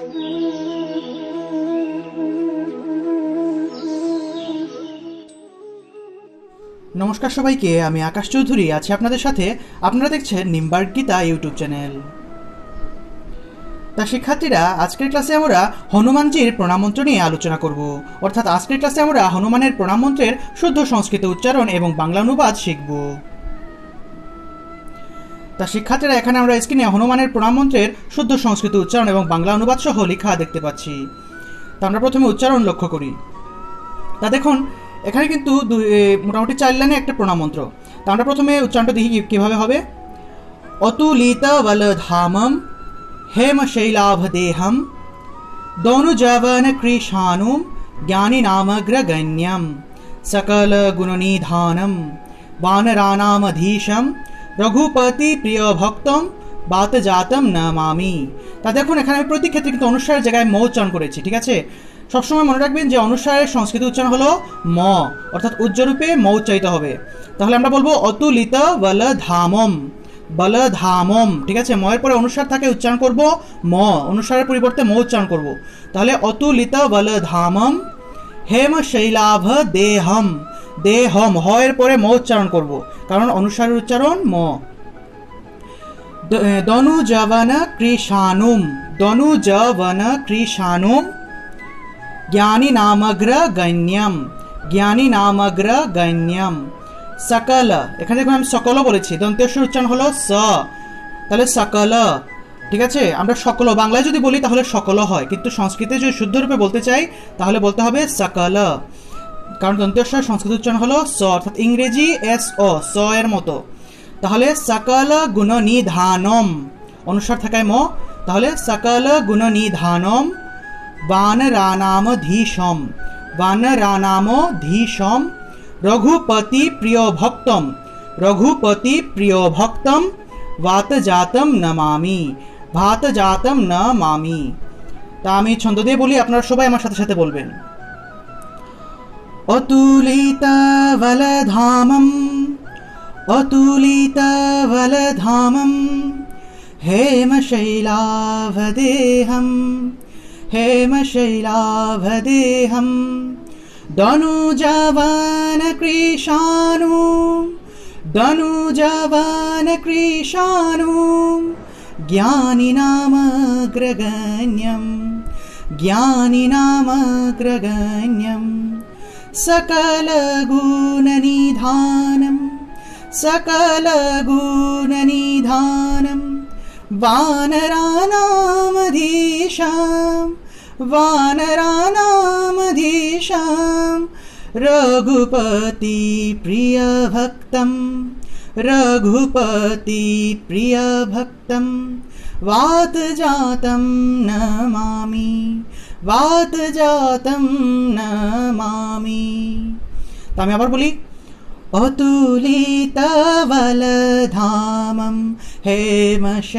নমস্কার সবাইকে, আমি আকাশ চৌধুরী, আছি আপনাদের সাথে। আপনারা দেখছেন নিম্বার্ক গীতা ইউটিউব চ্যানেল। তা শিক্ষার্থীরা, আজকের ক্লাসে আমরা হনুমানজির প্রণাম মন্ত্র নিয়ে আলোচনা করব। অর্থাৎ আজকের ক্লাসে আমরা হনুমানের প্রণাম মন্ত্রের শুদ্ধ সংস্কৃত উচ্চারণ এবং বাংলা অনুবাদ শিখব। তা শিক্ষার্থীরা এখানে আমরা স্ক্রিনে হনুমানের প্রণাম মন্ত্রের শুদ্ধ সংস্কৃত উচ্চারণ এবং বাংলা অনুবাদ সহ লেখা দেখতে পাচ্ছি। তা আমরা প্রথমে উচ্চারণ লক্ষ্য করি। তা দেখুন, এখানে কিন্তু মোটামুটি চার লাইনে একটা প্রণাম মন্ত্র। তা আমরা প্রথমে উচ্চারণটা দেখি কীভাবে হবে? অতুলিত বলধামম হেম শৈলাভদেহম দনুজবন কৃষাণুম জ্ঞানী নামগ্র নামগ্রগণ্যম সকল গুণনিধানম বানরানামধীশম রঘুপতি প্রিয় ভক্তম, বাত জাতম নমামি। তা দেখুন, এখানে আমি প্রতি ক্ষেত্রে কিন্তু অনুসারের জায়গায় ম উচ্চারণ করেছি, ঠিক আছে? সবসময় মনে রাখবেন যে অনুসারের সংস্কৃত উচ্চারণ হলো ম, অর্থাৎ উজ্জ্বরূপে ম উচ্চারিত হবে। তাহলে আমরা বলব অতুলিত বল ধামম বল ধামম ঠিক আছে? ময়ের পরে অনুসার থাকে, উচ্চারণ করব ম, অনুসারের পরিবর্তে ম উচ্চারণ করব। তাহলে অতুলিত বল ধামম হেম শৈলাভ দেহম দেহম এর পরে ম উচ্চারণ করব। কারণ অনুসারের উচ্চারণ ম। দ- কৃষানুম কৃষাণুম দনুজবন কৃষানুম জ্ঞানী নামগ্র গণ্যম, জ্ঞানী নামগ্র গণ্যম। সকল, এখানে দেখুন আমি সকল বলেছি দন্তেশ্বর উচ্চারণ হলো স। তাহলে সকল, ঠিক আছে? আমরা সকল, বাংলায় যদি বলি তাহলে সকল হয়, কিন্তু সংস্কৃতে যদি শুদ্ধরূপে বলতে চাই, তাহলে বলতে হবে সকল। কারণ দন্তেশ্বর সংস্কৃত উচ্চারণ হলো স, অর্থাৎ ইংরেজি এস, ও, স এর মতো। তাহলে সকল গুণ নিধানম অনুসার থাকায় ম। তাহলে সকল গুণ নিধানম বানরানামধীশম বানরানামধীশম রঘুপতি প্রিয় ভক্তম, রঘুপতি প্রিয় ভক্তম, ভাতজাতম নমামি ভাতজাতম নমামি। তা আমি ছন্দ দিয়ে বলি, আপনারা সবাই আমার সাথে সাথে বলবেন। अतुलितवलधामम् अतुलितवलधामं हेमशैलाभदेहं हेमशैलाभदेहं दनुजवनकृशानु दनुजवनकृशानु ज्ञानिनामग्रगण्यं ज्ञानिनामग्रगण्यम्। सकलगुणनिधानं सकलगुणनिधानं वानरानामधीशां वानरानामधीशां रघुपतिप्रियभक्तं रघुपतिप्रियभक्तं वातजातं नमामि वातजातं नमामि তা আমি আবার বলি অতুলিতবলধামं হেমশৈলাভদেয়ं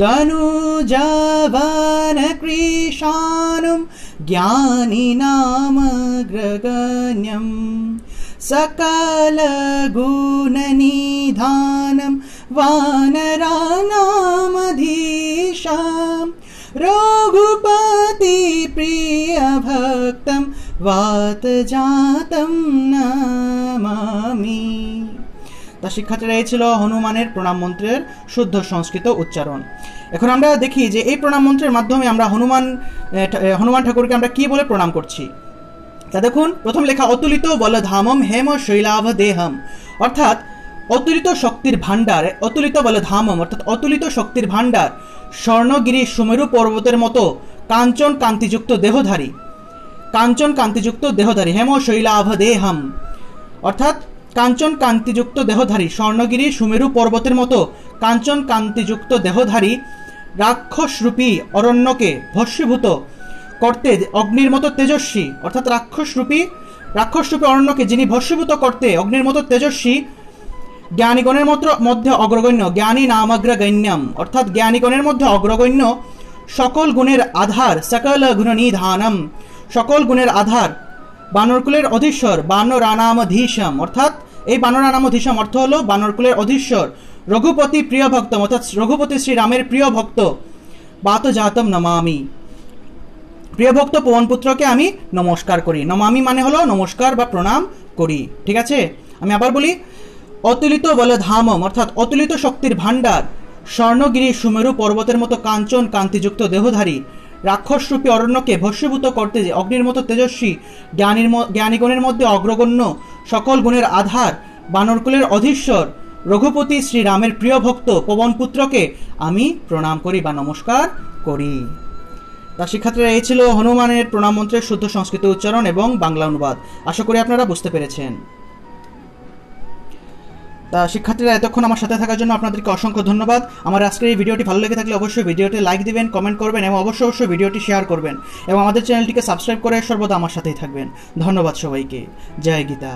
दनुजवनकृशानुं ज्ञानिनामग्रगण्यं सकलगुणनिधानं वानरानामधीशां रघुपतिप्रियभक्तं वातजातं नमामि তা শিক্ষার্থীরা এই ছিল হনুমানের প্রণাম মন্ত্রের শুদ্ধ সংস্কৃত উচ্চারণ এখন আমরা দেখি যে এই প্রণাম মন্ত্রের মাধ্যমে আমরা হনুমান এ, ঠা- এ, হনুমান ঠাকুরকে আমরা কি বলে প্রণাম করছি তা দেখুন প্রথম লেখা অতুলিত বলধামম হেম শৈলাভ দেহম অর্থাৎ অতুলিত শক্তির ভাণ্ডার, অতুলিত বলধামম অর্থাৎ অতুলিত শক্তির ভাণ্ডার, স্বর্ণগিরি সুমেরু পর্বতের মতো কাঞ্চন কান্তিযুক্ত দেহধারী। কাঞ্চন কান্তিযুক্ত দেহধারী, হেম শৈলাভ দেহম। অর্থাৎ কাঞ্চন কান্তিযুক্ত দেহধারী, স্বর্ণগিরি সুমেরু পর্বতের মতো কাঞ্চন কান্তিযুক্ত দেহধারী, রাক্ষসরূপী অরণ্যকে ভস্মীভূত করতে অগ্নির মতো তেজস্বী, অর্থাৎ রাক্ষসরূপী রাক্ষসরূপী অরণ্যকে যিনি ভস্মীভূত করতে অগ্নির মতো তেজস্বী জ্ঞানীগণের মধ্য অগ্রগণ্য, জ্ঞানী নামগ্রগণ্যম। অর্থাৎ জ্ঞানীগণের মধ্যে অগ্রগণ্য সকল গুণের আধার, সকল গুণনিধানম। সকল গুণের আধার, বানরকুলের অধীশ্বর, বানরানামধীশম। অর্থাৎ এই বানরানামধীশম অর্থ হলো বানরকুলের অধীশ্বর, রঘুপতি প্রিয় ভক্ত অর্থাৎ রঘুপতি শ্রীরামের প্রিয় ভক্ত। বাত জাতম নমামি। প্রিয় ভক্ত পবনপুত্রকে আমি নমস্কার করি। নমামি মানে হলো নমস্কার বা প্রণাম করি। ঠিক আছে? আমি আবার বলি অতুলিত বলে ধামম অর্থাৎ অতুলিত শক্তির ভাণ্ডার, স্বর্ণগিরি, সুমেরু পর্বতের মতো কাঞ্চন কান্তিযুক্ত দেহধারী, রাক্ষসরূপী অরণ্যকে ভস্মীভূত করতে যে অগ্নির মতো তেজস্বী, জ্ঞানীর জ্ঞানীগণের মধ্যে অগ্রগণ্য সকল গুণের আধার, বানরকুলের অধীশ্বর, রঘুপতি শ্রীরামের প্রিয় ভক্ত পবনপুত্রকে আমি প্রণাম করি বা নমস্কার করি। তা শিক্ষার্থীরা, এই ছিল হনুমানের প্রণাম মন্ত্রের শুদ্ধ সংস্কৃত উচ্চারণ এবং বাংলা অনুবাদ। আশা করি আপনারা বুঝতে পেরেছেন। তা শিক্ষার্থীরা এতক্ষণ আমার সাথে থাকার জন্য আপনাদেরকে অসংখ্য ধন্যবাদ। আমার আজকের এই ভিডিওটি ভালো লেগে থাকলে অবশ্যই ভিডিওটি লাইক দিবেন কমেন্ট করবেন এবং অবশ্যই অবশ্যই ভিডিওটি শেয়ার করবেন। এবং আমাদের চ্যানেলটিকে সাবস্ক্রাইব করে সর্বদা আমার সাথেই থাকবেন। ধন্যবাদ সবাইকে। জয় গীতা।